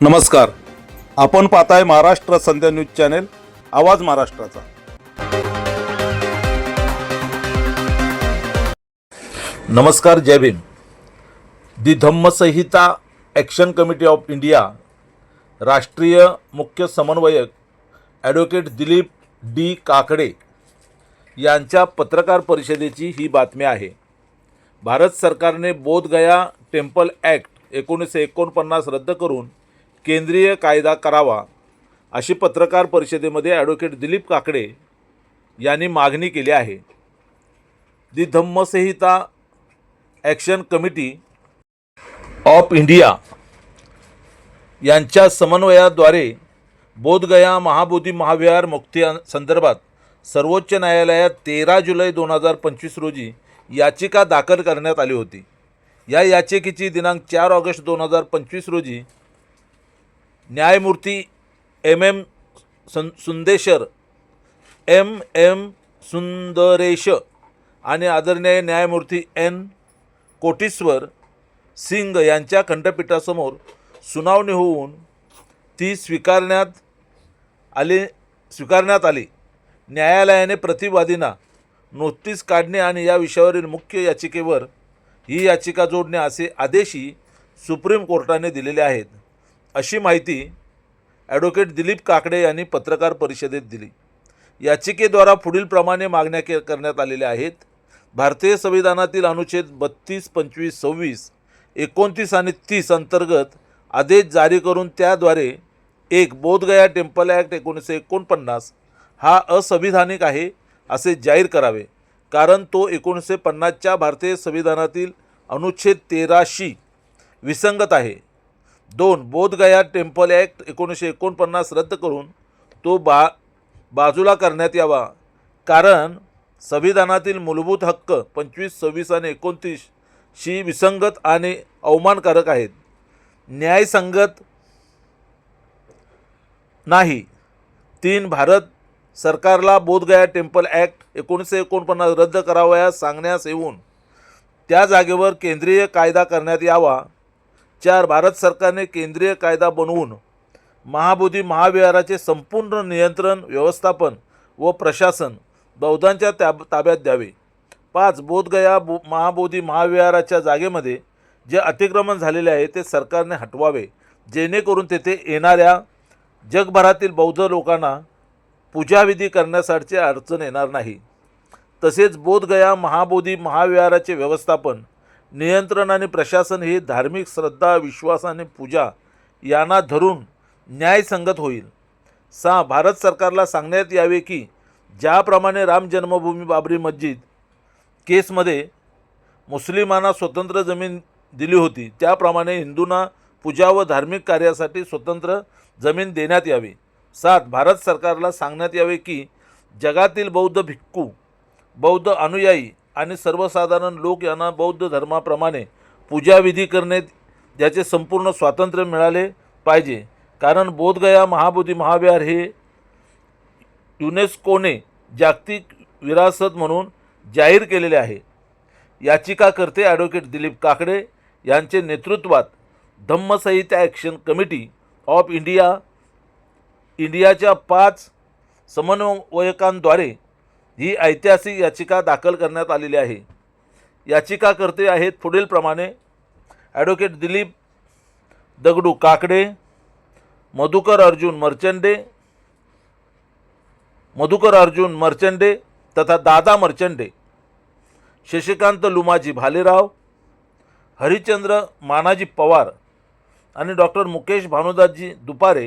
नमस्कार. आपण पाहताय महाराष्ट्र संध्या न्यूज चॅनेल आवाज महाराष्ट्राचा. नमस्कार जय Bhim. The Dhammasanhita action committee of India राष्ट्रीय मुख्य समन्वयक ॲडव्होकेट दिलीप डी काकडे यांच्या पत्रकार परिषदेची ही बातमी आहे. भारत सरकारने बोधगया टेम्पल ॲक्ट एकोणीसशे एकोणपन्नास रद्द करून केंद्रीय कायदा करावा अशी पत्रकार परिषदेमध्ये ॲडव्होकेट दिलीप काकडे यांनी मागणी केली आहे. The Dhammasanhita action committee of India यांच्या समन्वयाद्वारे बोधगया महाबोधी महाविहार मुक्ती संदर्भात सर्वोच्च न्यायालयात तेरा जुलै दोन हजार पंचवीस रोजी याचिका दाखल करण्यात आली होती. या याचिकेची दिनांक चार ऑगस्ट दोन हजार पंचवीस रोजी न्यायमूर्ती एम एम सं सुंदेशर एम एम सुंदरेश आणि आदरणीय न्यायमूर्ती एन कोटीश्वर सिंग यांच्या खंडपीठासमोर सुनावणी होऊन ती स्वीकारण्यात आली स्वीकारण्यात आली. न्यायालयाने प्रतिवादींना नोटीस काढणे आणि या विषयावरील मुख्य याचिकेवर ही याचिका जोडणे असे आदेशही सुप्रीम कोर्टाने दिलेले आहेत. अशी माहिती ॲडव्होकेट दिलीप काकडे यांनी पत्रकार परिषदेत दिली. याचिकेद्वारा पुढीलप्रमाणे मागण्या के करण्यात आलेल्या आहेत. भारतीय संविधानातील अनुच्छेद बत्तीस पंचवीस सव्वीस एकोणतीस आणि तीस अंतर्गत आदेश जारी करून त्याद्वारे एक बोधगया टेम्पल ॲक्ट एकोणीसशे एकोणपन्नास हा असंविधानिक आहे असे जाहीर करावे. कारण तो एकोणीसशे पन्नासच्या भारतीय संविधानातील अनुच्छेद तेराशी विसंगत आहे. दोन बोधगया टेम्पल ॲक्ट एकोणीसशे एकोणपन्नास रद्द करून तो बा बाजूला करण्यात यावा. कारण संविधानातील मूलभूत हक्क पंचवीस सव्वीस आणि एकोणतीसशी विसंगत आणि अवमानकारक आहेत. न्यायसंगत नाही. तीन भारत सरकारला बोधगया टेम्पल ॲक्ट एकोणीसशे एकोणपन्नास रद्द करावयास सांगण्यास येऊन त्या जागेवर केंद्रीय कायदा करण्यात यावा. चार भारत सरकारने केंद्रीय कायदा बनवून महाबोधी महाविहाराचे संपूर्ण नियंत्रण व्यवस्थापन व प्रशासन बौद्धांच्या ताब ताब्यात द्यावे. पाच बोधगया बो महाबोधी महाविहाराच्या जागेमध्ये जे अतिक्रमण झालेले आहे ते सरकारने हटवावे. जेणेकरून तेथे येणाऱ्या जगभरातील बौद्ध लोकांना पूजाविधी करण्यासाठी अडचण येणार नाही. तसेच बोधगया महाबोधी महाविहाराचे व्यवस्थापन नियंत्रण आणि प्रशासन हे धार्मिक श्रद्धा विश्वास आणि पूजा यांना धरून न्यायसंगत होईल. सहा भारत सरकारला सांगण्यात यावे की ज्याप्रमाणे राम जन्मभूमी बाबरी मस्जिद केसमध्ये मुस्लिमांना स्वतंत्र जमीन दिली होती त्याप्रमाणे हिंदूंना पूजा व धार्मिक कार्यासाठी स्वतंत्र जमीन देण्यात यावी. सात भारत सरकारला सांगण्यात यावे की जगातील बौद्ध भिक्खू बौद्ध अनुयायी आणि सर्वसाधारण लोक यांना बौद्ध धर्माप्रमाणे पूजाविधी करणे ज्याचे संपूर्ण स्वातंत्र्य मिळाले पाहिजे. कारण बोधगया महाबोधी महाविहार हे युनेस्कोने जागतिक विरासत म्हणून जाहीर केलेले आहे. याचिकाकर्ते ॲडव्होकेट दिलीप काकडे यांचे नेतृत्वात Dhammasanhita action committee of India इंडियाच्या पाच समन्वयकांद्वारे ही ऐतिहासिक याचिका दाखल करण्यात आलेली आहे. याचिकाकर्ते आहेत पुढीलप्रमाणे ॲडव्होकेट दिलीप दगडू काकडे मधुकर अर्जुन मर्चंडे मधुकर अर्जुन मर्चंडे तथा दादा मर्चंडे शशिकांत लुमाजी भालेराव हरिश्चंद्र मानाजी पवार आणि डॉक्टर मुकेश भानुदासजी दुपारे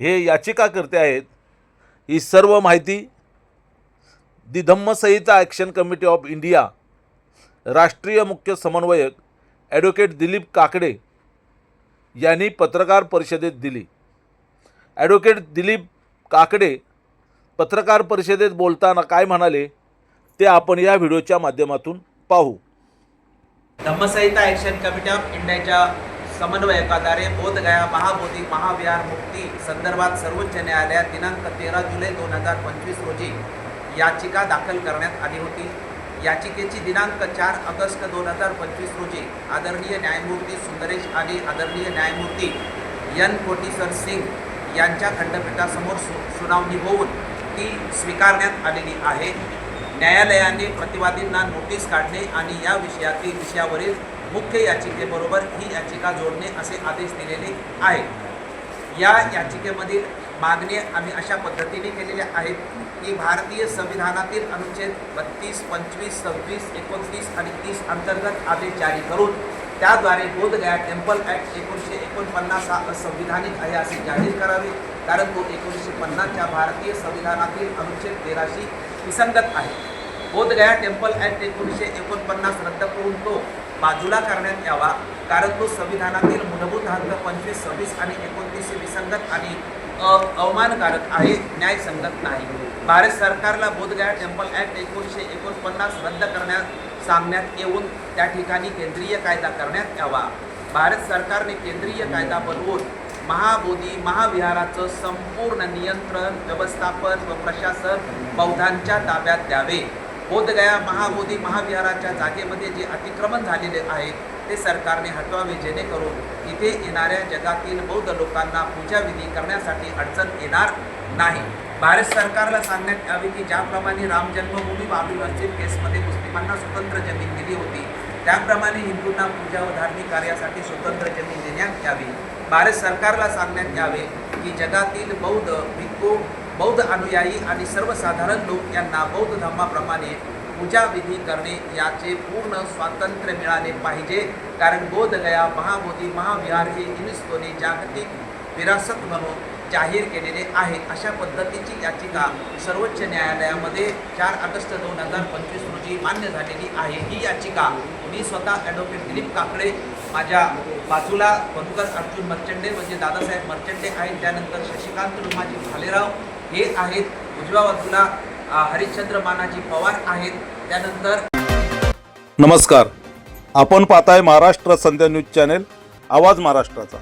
हे याचिकाकर्ते आहेत. ही सर्व माहिती the Dhammasanhita action committee of India राष्ट्रीय मुख्य समन्वयक ॲडव्होकेट दिलीप काकडे यांनी पत्रकार परिषदेत दिली. ॲडव्होकेट दिलीप काकडे पत्रकार परिषदेत बोलताना काय म्हणाले ते आपण या व्हिडिओच्या माध्यमातून पाहू. धम्मसंहिता ॲक्शन कमिटी ऑफ इंडियाच्या समन्वयकाद्वारे बोधगया महाबोधी महाविहार मुक्ती संदर्भात सर्वोच्च न्यायालयात दिनांक तेरा जुलै दोन हजार पंचवीस रोजी याचिका दाखल करण्यात आली होती. याचिकेची दिनांक चार ऑगस्ट दोन हजार पंचवीस रोजी आदरणीय न्यायमूर्ती सुंदरेश आणि आदरणीय न्यायमूर्ती यन कोटीसर सिंग यांच्या खंडपीठासमोर सु सुनावणी होऊन ती स्वीकारण्यात आलेली आहे. न्यायालयाने प्रतिवादींना नोटीस काढणे आणि या विषयातील विषयावरील मुख्य याचिकेबरोबर ही याचिका जोडणे असे आदेश दिलेले आहेत. या याचिकेमधील मागणी आम्ही अशा पद्धतीने केलेल्या आहेत की भारतीय संविधानातील अनुच्छेद बत्तीस पंचवीस सव्वीस एकोणतीस आणि तीस अंतर्गत आदेश जारी करून त्याद्वारे बोधगया टेम्पल ॲक्ट एकोणीसशे एकोणपन्नास हा असंविधानिक आहे असे जाहीर करावे. कारण तो एकोणीसशे पन्नासच्या भारतीय संविधानातील अनुच्छेद तेराशी विसंगत आहे. बोधगया टेम्पल ॲक्ट एकोणीसशे एकोणपन्नास रद्द करून तो बाजूला करण्यात यावा. कारण तो संविधानातील मूलभूत हक्क पंचवीस सव्वीस आणि एकोणतीसशे विसंगत आणि अवमानकारक आहे न्यायसंगत नाही. भारत सरकारला बोधगया टेम्पल ॲक्ट एकोणीसशे एकोणपन्नास रद्द करण्यास सांगण्यात येऊन त्या ठिकाणी केंद्रीय कायदा करण्यात यावा. भारत सरकारने केंद्रीय कायदा बनवून महाबोधी महाविहाराचं संपूर्ण नियंत्रण व्यवस्थापन व प्रशासन बौद्धांच्या ताब्यात द्यावे. बोधगया महाबोधी महाविहाराच्या जागेमध्ये जे अतिक्रमण झालेले आहे ते सरकारने हटवावे जेणेकरून इथे येणाऱ्या जगातील बौद्ध लोकांना पूजाविधी करण्यासाठी अडचण येणार नाही. भारत सरकारला सांगण्यात यावे की ज्याप्रमाणे राम जन्मभूमी बाबरी मस्जिद केसमध्ये मुस्लिमांना स्वतंत्र जमीन दिली होती त्याप्रमाणे हिंदूंना पूजा व धार्मिक कार्यासाठी स्वतंत्र जमीन देण्यात यावी. भारत सरकारला सांगण्यात यावे की जगातील बौद्ध भिक्खू बौद्ध अनुयायी आणि सर्वसाधारण लोक यांना बौद्ध धर्माप्रमाणे पूजाविधी करणे याचे पूर्ण स्वातंत्र्य मिळाले पाहिजे. कारण बोधगया महाबोधी महाविहार हे युनेस्कोने जागतिक विरासत म्हणून जाहीर केलेले आहे. अशा पद्धतीची याचिका सर्वोच्च न्यायालयामध्ये चार ऑगस्ट दोन हजार पंचवीस रोजी मान्य झालेली आहे. ही याचिका मी स्वतः ॲडव्होकेट दिलीप काकडे माझ्या बाजूला बनकर अर्जुन मर्चंडे म्हणजे दादासाहेब मर्चंडे आहेत. त्यानंतर शशिकांत रुमाजी भालेराव हे आहेत उजव्या बाजूला हरिश्चंद्र मानाजी पवार आहेत. त्यानंतर नमस्कार. आपण पाहताय महाराष्ट्र संध्या न्यूज चॅनेल आवाज महाराष्ट्राचा.